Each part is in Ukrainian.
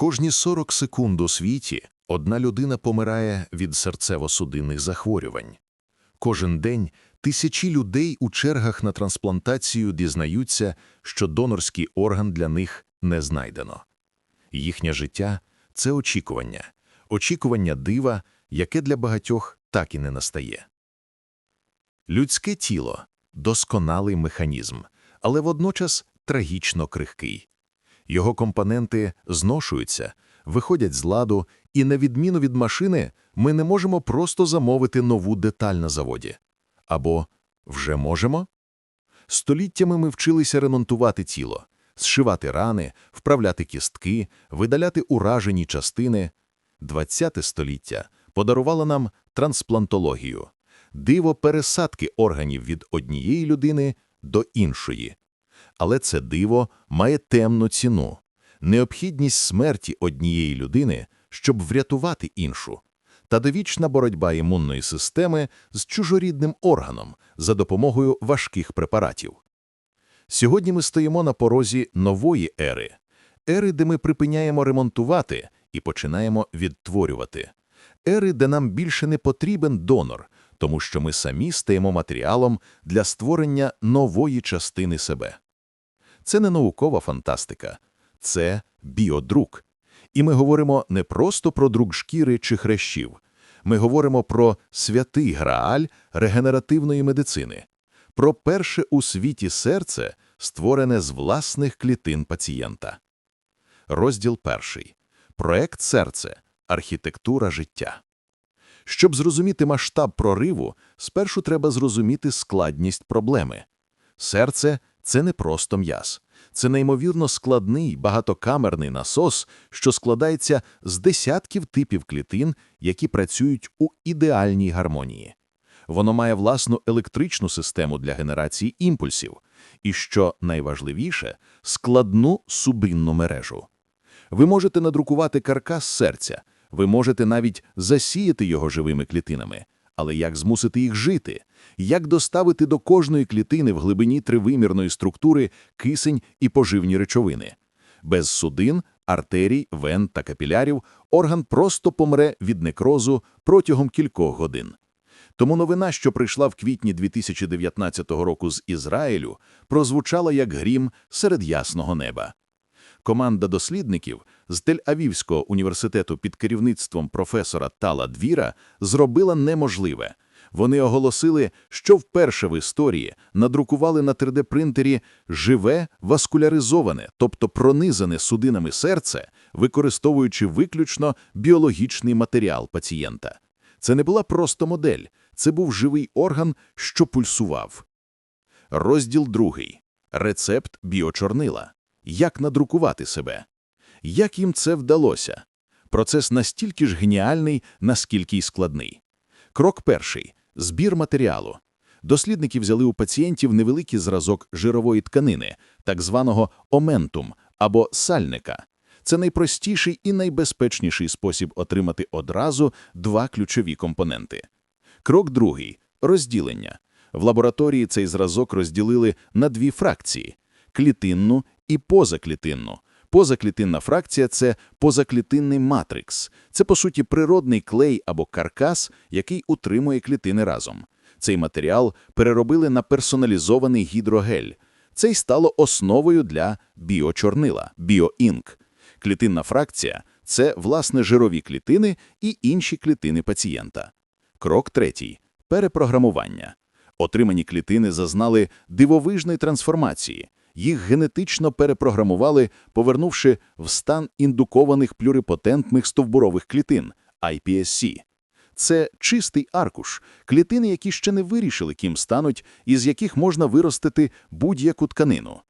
Кожні 40 секунд у світі одна людина помирає від серцево-судинних захворювань. Кожен день тисячі людей у чергах на трансплантацію дізнаються, що донорський орган для них не знайдено. Їхнє життя – це очікування, очікування дива, яке для багатьох так і не настає. Людське тіло – досконалий механізм, але водночас трагічно крихкий. Його компоненти зношуються, виходять з ладу, і, на відміну від машини, ми не можемо просто замовити нову деталь на заводі. Або вже можемо? Століттями ми вчилися ремонтувати тіло, зшивати рани, вправляти кістки, видаляти уражені частини. ХХ століття подарувало нам трансплантологію – диво пересадки органів від однієї людини до іншої. Але це диво має темну ціну – необхідність смерті однієї людини, щоб врятувати іншу, та довічна боротьба імунної системи з чужорідним органом за допомогою важких препаратів. Сьогодні ми стоїмо на порозі нової ери, ери, де ми припиняємо ремонтувати і починаємо відтворювати, ери, де нам більше не потрібен донор, тому що ми самі стаємо матеріалом для створення нової частини себе. Це не наукова фантастика, це біодрук. І ми говоримо не просто про друк шкіри чи хрящів, ми говоримо про святий грааль регенеративної медицини, про перше у світі серце, створене з власних клітин пацієнта. Розділ перший. Проект серце. Архітектура життя. Щоб зрозуміти масштаб прориву, спершу треба зрозуміти складність проблеми. Серце – це не просто м'яз. Це неймовірно складний багатокамерний насос, що складається з десятків типів клітин, які працюють у ідеальній гармонії. Воно має власну електричну систему для генерації імпульсів і, що найважливіше, складну субинну мережу. Ви можете надрукувати каркас серця, ви можете навіть засіяти його живими клітинами, але як змусити їх жити? Як доставити до кожної клітини в глибині тривимірної структури кисень і поживні речовини? Без судин, артерій, вен та капілярів орган просто помре від некрозу протягом кількох годин. Тому новина, що прийшла в квітні 2019 року з Ізраїлю, прозвучала як грім серед ясного неба. Команда дослідників з Тель-Авівського університету під керівництвом професора Тала Двіра зробила неможливе. Вони оголосили, що вперше в історії надрукували на 3D-принтері живе васкуляризоване, тобто пронизане судинами серце, використовуючи виключно біологічний матеріал пацієнта. Це не була просто модель, це був живий орган, що пульсував. Розділ другий. Рецепт біочорнила. Як надрукувати себе? Як їм це вдалося? Процес настільки ж геніальний, наскільки й складний. Крок перший – збір матеріалу. Дослідники взяли у пацієнтів невеликий зразок жирової тканини, так званого оментум або сальника. Це найпростіший і найбезпечніший спосіб отримати одразу два ключові компоненти. Крок другий – розділення. В лабораторії цей зразок розділили на дві фракції – клітинну і позаклітинну. Позаклітинна фракція це позаклітинний матрикс. Це, по суті, природний клей або каркас, який утримує клітини разом. Цей матеріал переробили на персоналізований гідрогель. Це й стало основою для біочорнила біоінк. Клітинна фракція це, власне, жирові клітини і інші клітини пацієнта. Крок третій перепрограмування. Отримані клітини зазнали дивовижної трансформації їх генетично перепрограмували, повернувши в стан індукованих плюрипотентних стовбурових клітин iPSC. Це чистий аркуш, клітини, які ще не вирішили, ким стануть, із яких можна виростити будь-яку тканину.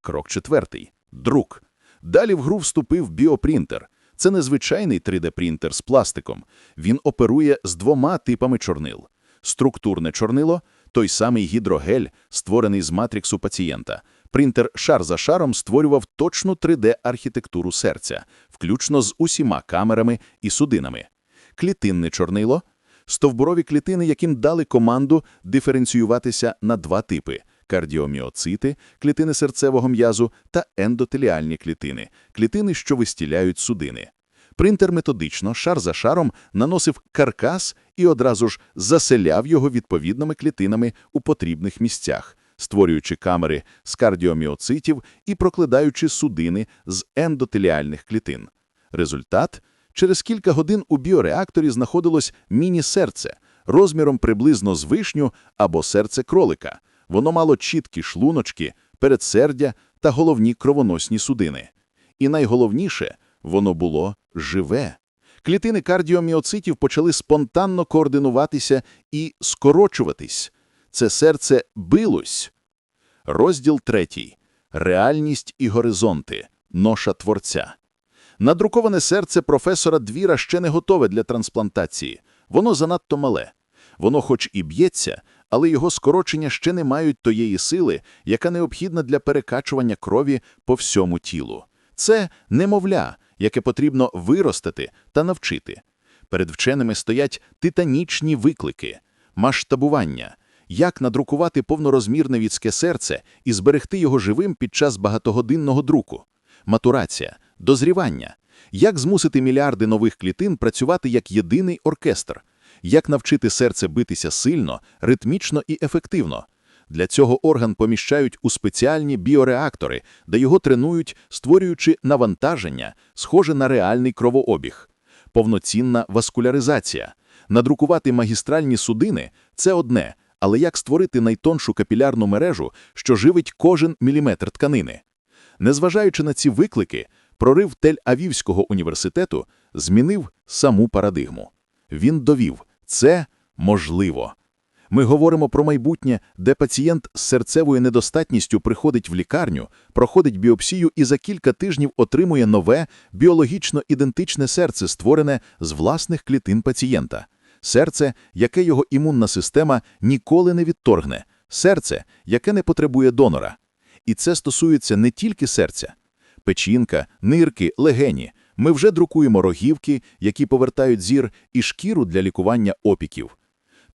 Крок четвертий друк. Далі в гру вступив біопринтер. Це незвичайний 3D-принтер з пластиком. Він оперує з двома типами чорнил: структурне чорнило той самий гідрогель, створений з матриксу пацієнта. Принтер шар за шаром створював точну 3D-архітектуру серця, включно з усіма камерами і судинами. Клітинне чорнило – стовбурові клітини, яким дали команду диференціюватися на два типи кардіоміоцити, клітини серцевого м'язу та ендотеліальні клітини, клітини, що вистіляють судини. Принтер методично, шар за шаром, наносив каркас і одразу ж заселяв його відповідними клітинами у потрібних місцях, створюючи камери з кардіоміоцитів і прокладаючи судини з ендотеліальних клітин. Результат – через кілька годин у біореакторі знаходилось міні-серце розміром приблизно з вишню або серце кролика. Воно мало чіткі шлуночки, передсердя та головні кровоносні судини. І найголовніше – воно було живе. Клітини кардіоміоцитів почали спонтанно координуватися і скорочуватись. Це серце билось. Розділ третій. Реальність і горизонти. Ноша творця. Надруковане серце професора Двіра ще не готове для трансплантації. Воно занадто мале. Воно хоч і б'ється, але його скорочення ще не мають тієї сили, яка необхідна для перекачування крові по всьому тілу. Це немовля, яке потрібно виростити та навчити. Перед вченими стоять титанічні виклики, масштабування, як надрукувати повнорозмірне людське серце і зберегти його живим під час багатогодинного друку, матурація, дозрівання, як змусити мільярди нових клітин працювати як єдиний оркестр, як навчити серце битися сильно, ритмічно і ефективно. Для цього орган поміщають у спеціальні біореактори, де його тренують, створюючи навантаження, схоже на реальний кровообіг. Повноцінна васкуляризація. Надрукувати магістральні судини – це одне, але як створити найтоншу капілярну мережу, що живить кожен міліметр тканини? Незважаючи на ці виклики, прорив Тель-Авівського університету змінив саму парадигму. Він довів – це можливо. Ми говоримо про майбутнє, де пацієнт з серцевою недостатністю приходить в лікарню, проходить біопсію і за кілька тижнів отримує нове, біологічно ідентичне серце, створене з власних клітин пацієнта. Серце, яке його імунна система ніколи не відторгне. Серце, яке не потребує донора. І це стосується не тільки серця. Печінка, нирки, легені. Ми вже друкуємо рогівки, які повертають зір, і шкіру для лікування опіків.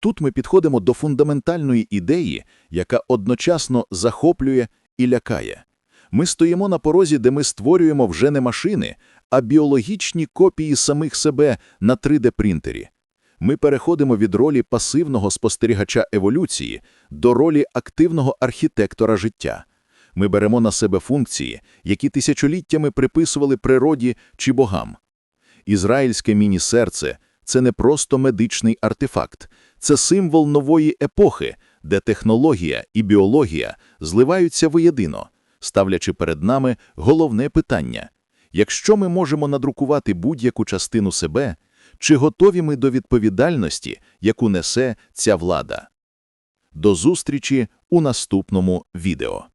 Тут ми підходимо до фундаментальної ідеї, яка одночасно захоплює і лякає. Ми стоїмо на порозі, де ми створюємо вже не машини, а біологічні копії самих себе на 3D-принтері. Ми переходимо від ролі пасивного спостерігача еволюції до ролі активного архітектора життя. Ми беремо на себе функції, які тисячоліттями приписували природі чи богам. Ізраїльське міні-серце – це не просто медичний артефакт, це символ нової епохи, де технологія і біологія зливаються воєдино, ставлячи перед нами головне питання. Якщо ми можемо надрукувати будь-яку частину себе, чи готові ми до відповідальності, яку несе ця влада? До зустрічі у наступному відео.